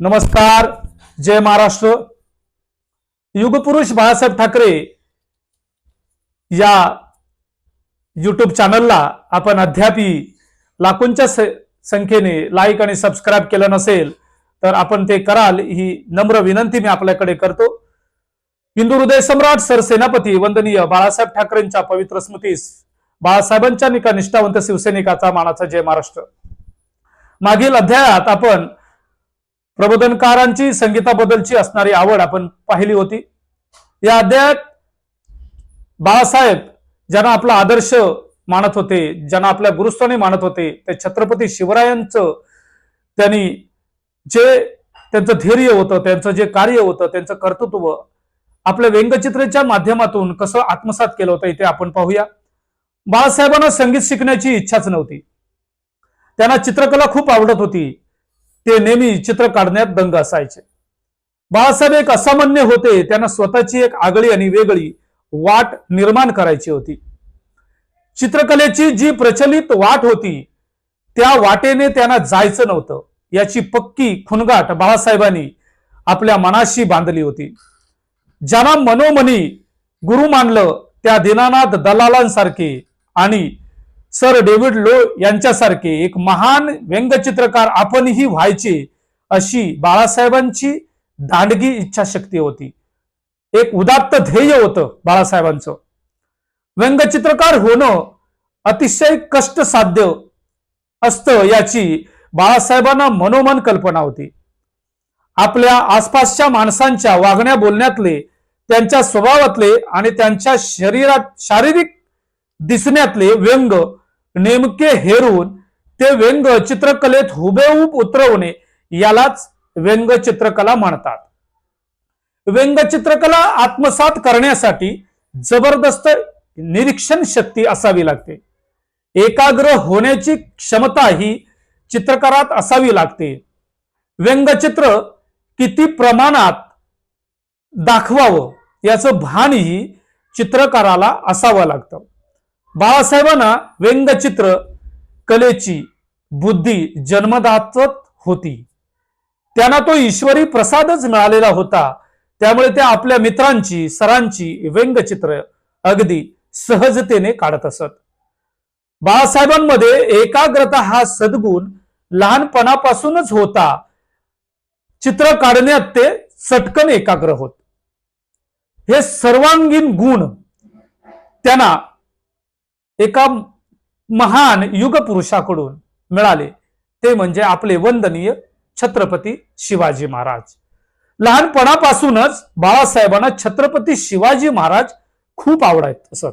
नमस्कार जय महाराष्ट्र. युगपुरुष बाळासाहेब ठाकरे या युट्यूब चॅनलला आपण अद्यापही लाखोंच्या संख्येने लाईक आणि सबस्क्राईब केलं नसेल तर आपण ते कराल ही नम्र विनंती मी आपल्याकडे करतो. हिंदू हृदय सम्राट सरसेनापती वंदनीय बाळासाहेब ठाकरेंच्या पवित्र स्मृतीस बाळासाहेबांच्या निका निष्ठावंत शिवसैनिकाचा मानाचा जय महाराष्ट्र. मागील अध्यायात आपण प्रबोधनकारांची संगीताबद्दलची असणारी आवड आपण पाहिली होती. या अध्यायात बाळासाहेब ज्यांना आपला आदर्श मानत होते ज्यांना आपल्या गुरुस्थानी मानत होते ते छत्रपती शिवरायांचं त्यांनी जे त्यांचं धैर्य होतं त्यांचं जे कार्य होतं त्यांचं कर्तृत्व आपल्या व्यंगचित्रेच्या माध्यमातून कसं आत्मसात केलं होतं इथे आपण पाहूया. बाळासाहेबांना संगीत शिकण्याची इच्छाच नव्हती. त्यांना चित्रकला खूप आवडत होती. ते नेहमी चित्र काढण्यात दंग असायचे. बाळासाहेब एक असामान्य होते त्यांना स्वतःची एक आगळी आणि वेगळी वाट निर्माण करायची होती. चित्रकलेची जी प्रचलित वाट होती त्या वाटेने त्यांना जायचं नव्हतं. याची पक्की खुणगाट बाळासाहेबांनी आपल्या मनाशी बांधली होती. ज्यांना मनोमनी गुरु मानलं त्या दीनानाथ दलालांसारखे आणि सर डेव्हिड लो यांच्यासारखे एक महान व्यंगचित्रकार आपणही व्हायचे अशी बाळासाहेबांची दांडगी इच्छाशक्ती होती. एक उदात्त ध्येय होतं बाळासाहेबांचं. व्यंगचित्रकार होणं अतिशय कष्टसाध्य असतं याची बाळासाहेबांना मनोमन कल्पना होती. आपल्या आसपासच्या माणसांच्या वागण्या बोलण्यातले त्यांच्या स्वभावातले आणि त्यांच्या शरीरात शारीरिक दिसण्यातले व्यंग नेमके हेरून ते व्यंग चित्रकलेत हुबेहूब उतरवणे यालाच व्यंगचित्रकला म्हणतात. व्यंगचित्रकला आत्मसात करण्यासाठी जबरदस्त निरीक्षण शक्ती असावी लागते. एकाग्र होण्याची क्षमता ही चित्रकारात असावी लागते. व्यंगचित्र किती प्रमाणात दाखवावं याचं भानही चित्रकाराला असावं लागतं. बाळासाहेबांना व्यंगचित्र कलेची बुद्धी जन्मदातच होती. त्यांना तो ईश्वरी प्रसादच मिळालेला होता. त्यामुळे त्या आपल्या मित्रांची सरांची व्यंगचित्र अगदी सहजतेने काढत असत. बाळासाहेबांमध्ये एकाग्रता हा सद्गुण लहानपणापासूनच होता. चित्र काढण्यात ते चटकन एकाग्र होत. हे सर्वांगीण गुण त्यांना एका महान युगपुरुषाकडून मिळाले. ते म्हणजे आपले वंदनीय छत्रपती शिवाजी महाराज. लहानपणापासूनच बाळासाहेबांना छत्रपती शिवाजी महाराज खूप आवडत असत.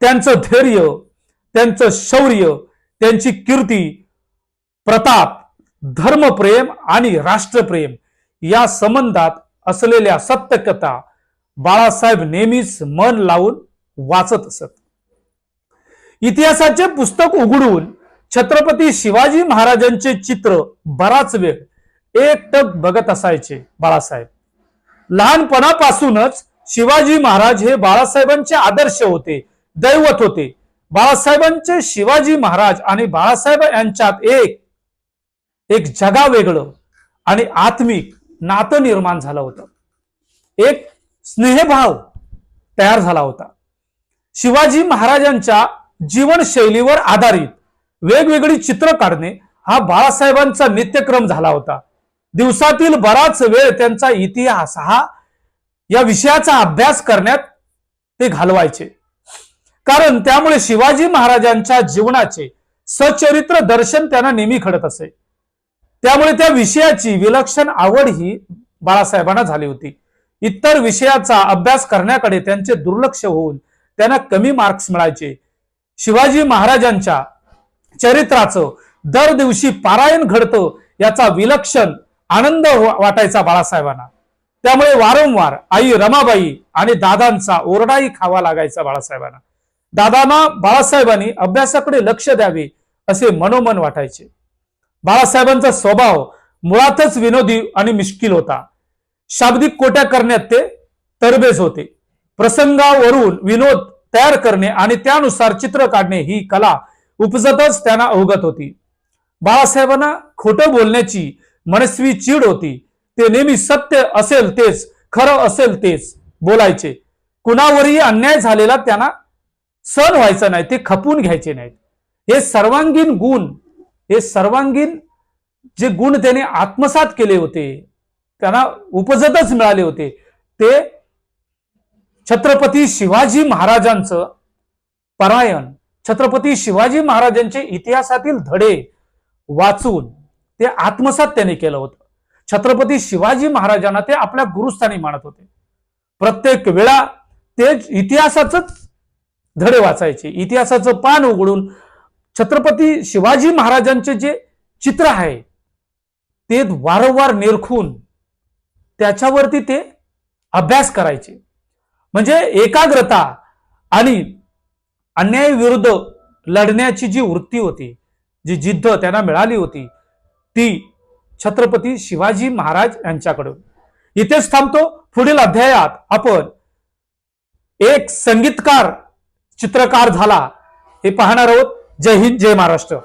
त्यांचं धैर्य त्यांचं शौर्य त्यांची कीर्ती प्रताप धर्मप्रेम आणि राष्ट्रप्रेम या संबंधात असलेल्या सत्यकथा बाळासाहेब नेहमीच मन लावून वाचत असत. इतिहासाचे पुस्तक उघडून छत्रपती शिवाजी महाराजांचे चित्र बराच वेळ एकटक बघत असायचे बाळासाहेब. लहानपणापासूनच शिवाजी महाराज हे बाळासाहेबांचे आदर्श होते दैवत होते. बाळासाहेबांचे शिवाजी महाराज आणि बाळासाहेब यांच्यात एक एक जगा वेगळं आणि आत्मिक नातं निर्माण झालं होतं. एक स्नेहभाव तयार झाला होता. शिवाजी महाराजांच्या जीवनशैलीवर आधारित वेगवेगळी चित्र काढणे हा बाळासाहेबांचा नित्यक्रम झाला होता. दिवसातील बराच वेळ त्यांचा इतिहास हा या विषयाचा अभ्यास करण्यात ते घालवायचे. कारण त्यामुळे शिवाजी महाराजांच्या जीवनाचे सचरित्र दर्शन त्यांना नेहमी घडत असे. त्यामुळे त्या विषयाची विलक्षण आवड ही बाळासाहेबांना झाली होती. इतर विषयाचा अभ्यास करण्याकडे त्यांचे दुर्लक्ष होऊन त्यांना कमी मार्क्स मिळायचे. शिवाजी महाराजांच्या चरित्राचं दर दिवशी पारायण घडतं याचा विलक्षण आनंद वाटायचा बाळासाहेबांना. त्यामुळे वारंवार आई रमाबाई आणि दादांचा ओरडाही खावा लागायचा बाळासाहेबांना. दादांना बाळासाहेबांनी अभ्यासाकडे लक्ष द्यावे असे मनोमन वाटायचे. बाळासाहेबांचा स्वभाव मुळातच विनोदी आणि मिश्किल होता. शाब्दिक कोट्या करण्यात ते तरबेज होते. प्रसंगावरून विनोद तयार करणे आणि त्यानुसार चित्र काढणे ही कला उपजतच त्यांना अवगत होती. बाळासाहेबांना खोटं बोलण्याची मनस्वी चीड होती. ते नेहमी सत्य असेल तेच खरं असेल तेच बोलायचे. कुणावरही अन्याय झालेला त्यांना सण व्हायचा नाही ते खपून घ्यायचे नाहीत. हे सर्वांगीण गुण हे सर्वांगीण जे गुण त्याने आत्मसात केले होते त्यांना उपजतच मिळाले होते ते छत्रपती शिवाजी महाराजांचं परायण छत्रपती शिवाजी महाराजांचे इतिहासातील धडे वाचून ते आत्मसात त्याने केलं होतं. छत्रपती शिवाजी महाराजांना ते आपल्या गुरुस्थानी मानत होते. प्रत्येक वेळा ते इतिहासाच धडे वाचायचे. इतिहासाचं पान उघडून छत्रपती शिवाजी महाराजांचे जे चित्र आहे ते वारंवार निरखून त्याच्यावरती ते अभ्यास करायचे. म्हणजे एकाग्रता आणि अन्यायाविरुद्ध लढण्याची जी वृत्ती होती जी जिद्द त्यांना मिळाली होती ती छत्रपती शिवाजी महाराज यांच्याकडून. इथेच थांबतो. पुढील अध्यायात आपण एक संगीतकार चित्रकार झाला हे पाहणार आहोत. जय हिंद जय महाराष्ट्र.